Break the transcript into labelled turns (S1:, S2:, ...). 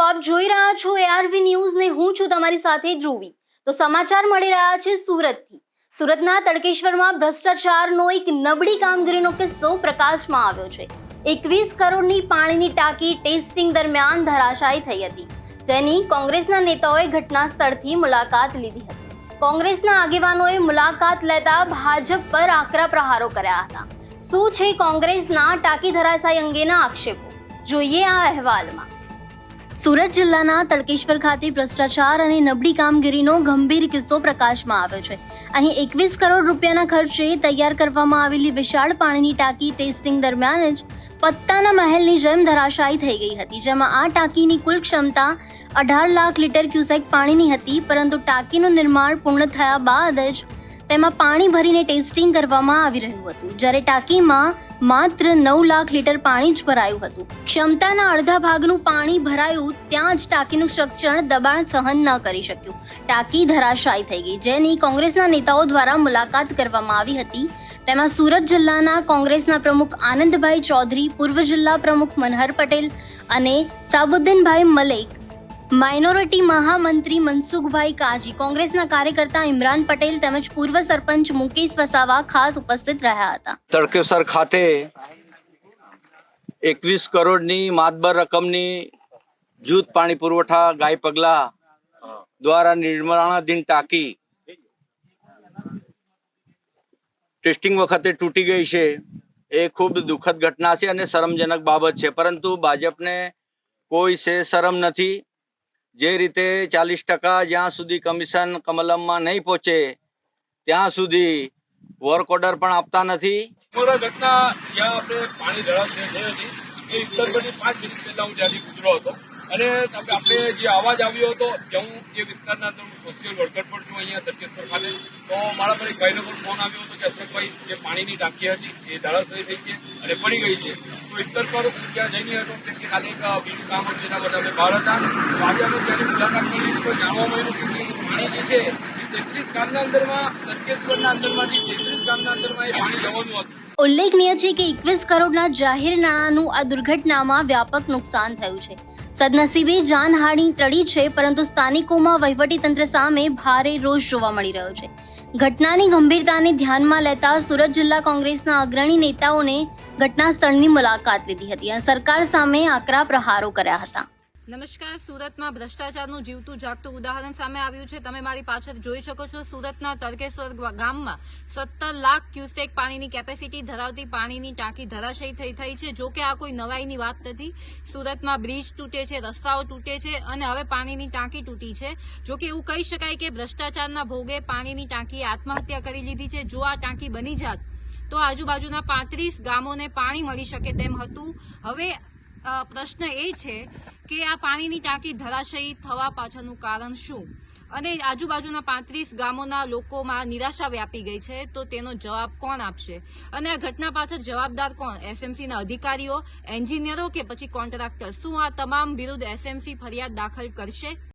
S1: આપ જોઈ રહ્યા છો એઆરવી ન્યૂઝ ને હું છું તમારી સાથે ધ્રુવી. તો સમાચાર મળી રહ્યા છે સુરતથી. સુરતના તડકેશ્વરમાં ભ્રષ્ટાચારનો એક નબળી કામગીરીનો કિસ્સો પ્રકાશમાં આવ્યો છે. એકવીસ કરોડની પાણીની ટાંકી ટેસ્ટિંગ દરમિયાન ધરાશાયી થઈ હતી. જેની કોંગ્રેસના નેતાઓએ ઘટના સ્થળથી મુલાકાત લીધી હતી. કોંગ્રેસના આગેવાનોએ મુલાકાત લેતા ભાજપ પર આકરા પ્રહારો કર્યા હતા. શું છે કોંગ્રેસના ટાંકી ધરાશાય અંગેના આક્ષેપો? જોઈએ આ અહેવાલમાં. સુરત જિલ્લાના તડકેશ્વર ખાતે ભ્રષ્ટાચાર અને નબળી કામગીરીનો ગંભીર કિસ્સો પ્રકાશમાં આવ્યો છે. અહીં એકવીસ કરોડ રૂપિયાના ખર્ચે તૈયાર કરવામાં આવેલી વિશાળ પાણીની ટાંકી ટેસ્ટિંગ દરમિયાન જ પત્તાના મહેલની જેમ ધરાશાયી થઈ ગઈ હતી, જેમાં આ ટાંકીની કુલ ક્ષમતા અઢાર લાખ લીટર ક્યુસેક પાણીની હતી, પરંતુ ટાંકીનું નિર્માણ પૂર્ણ થયા બાદ જ તેમાં પાણી ભરીને ટેસ્ટિંગ કરવામાં આવી રહ્યું હતું. જ્યારે ટાંકીમાં માત્ર નવ લાખ લીટર પાણી જ ભરાયું હતું. ક્ષમતાના અડધા ભાગનું પાણી ભરાયું ત્યાં જ ટાંકીનું સ્ટ્રક્ચર દબાણ સહન ન કરી શક્યું. ટાંકી ધરાશાયી થઈ ગઈ. જેની કોંગ્રેસના નેતાઓ દ્વારા મુલાકાત કરવામાં આવી હતી. તેમાં સુરત જિલ્લાના કોંગ્રેસના પ્રમુખ આનંદભાઈ ચૌધરી, પૂર્વ જિલ્લા પ્રમુખ મનહર પટેલ અને સાબુદ્દીનભાઈ મલેક માઇનોરિટી મહામંત્રી મનસુખભાઈ કાજી કોંગ્રેસના કાર્યકર્તા ઇમરાન પટેલ તેમજ પૂર્વ સરપંચ મુકેશ વસાવા ખાસ ઉપસ્થિત રહ્યા હતા.
S2: તડકેસર ખાતે એકવીસ કરોડની માતબર રકમની જૂથ પાણી પુરવઠા ગાય પગલા દ્વારા નિર્માણાધીન ટાંકી ટેસ્ટિંગ વખતે તૂટી ગઈ છે. એ ખૂબ દુઃખદ ઘટના છે અને શરમજનક બાબત છે. પરંતુ ભાજપને કોઈ સે શરમ નથી. જે રીતે ચાલીસ ટકા જ્યાં સુધી કમિશન કમલમમાં નહીં પહોંચે, ત્યાં સુધી વર્ક ઓર્ડર પણ આપતા નથી.
S3: જ્યાં આપણે પાણી ધરાશય થઈ હતી પાંચ મિનિટ હું ત્યાંથી હતો. અને આપણે જે અવાજ આવ્યો હતો કે હું જે વિસ્તારના અંદર હું સોશિયલ વર્કર પણ છું, અહીંયા તરકેશ્વર ખાતે. તો મારા પર એક ભાઈનો પણ ફોન આવ્યો હતો કે અશોકભાઈ, જે પાણીની ટાંકી હતી, એ ધરાશયી થઈ છે અને પડી ગઈ છે. હું ત્યાં જઈને હતો કે કાલે એક બીજું કામ હતું એના માટે અમે બહાર હતા. તો આજે અમે ત્યારે મુલાકાત કરી, તો જાણવા મળ્યું કે પાણી જે છે તેત્રીસ ગામના અંદરમાં તટકેશ્વરના અંદરમાંથી તેત્રીસ ગામના અંદરમાં એ પાણી જવાનું હતું.
S1: ઉલ્લેખનીય છે કે એકવીસ કરોડના જાહેર નાણાંનું આ દુર્ઘટનામાં વ્યાપક નુકસાન થયું છે. સદનસીબે જાનહાનિ ટળી છે, પરંતુ સ્થાનિકોમાં વહીવટીતંત્ર સામે ભારે રોષ જોવા મળી રહ્યો છે. ઘટનાની ગંભીરતાને ધ્યાનમાં લેતા સુરત જિલ્લા કોંગ્રેસના અગ્રણી નેતાઓને ઘટના સ્થળની મુલાકાત લીધી હતી અને સરકાર સામે આકરા પ્રહારો કર્યા હતા.
S4: નમસ્કાર, સુરતમાં ભ્રષ્ટાચારનું જીવતું જાગતું ઉદાહરણ સામે આવ્યું છે. તમે મારી પાછળ જોઈ શકો છો, સુરતના તરકેશ્વર ગામમાં સત્તર લાખ ક્યુસેક પાણીની કેપેસિટી ધરાવતી પાણીની ટાંકી ધરાશયી થઈ થઈ છે. જો કે આ કોઈ નવાઈની વાત નથી. સુરતમાં બ્રિજ તૂટે છે, રસ્તાઓ તૂટે છે અને હવે પાણીની ટાંકી તૂટી છે. જો કે એવું કહી શકાય કે ભ્રષ્ટાચારના ભોગે પાણીની ટાંકીએ આત્મહત્યા કરી લીધી છે. જો આ ટાંકી બની જાત, તો આજુબાજુના પાંત્રીસ ગામોને પાણી મળી શકે તેમ હતું. હવે પ્રશ્ન એ છે કે આ પાણીની ટાંકી ધરાશયી થવા પાછળનું કારણ શું? અને આજુબાજુના પાંત્રીસ ગામોના લોકોમાં નિરાશા વ્યાપી ગઈ છે, તો તેનો જવાબ કોણ આપશે? અને આ ઘટના પાછળ જવાબદાર કોણ? એસએમસીના અધિકારીઓ, એન્જિનિયરો કે પછી કોન્ટ્રાક્ટર? શું આ તમામ વિરુદ્ધ એસએમસી ફરિયાદ દાખલ કરશે?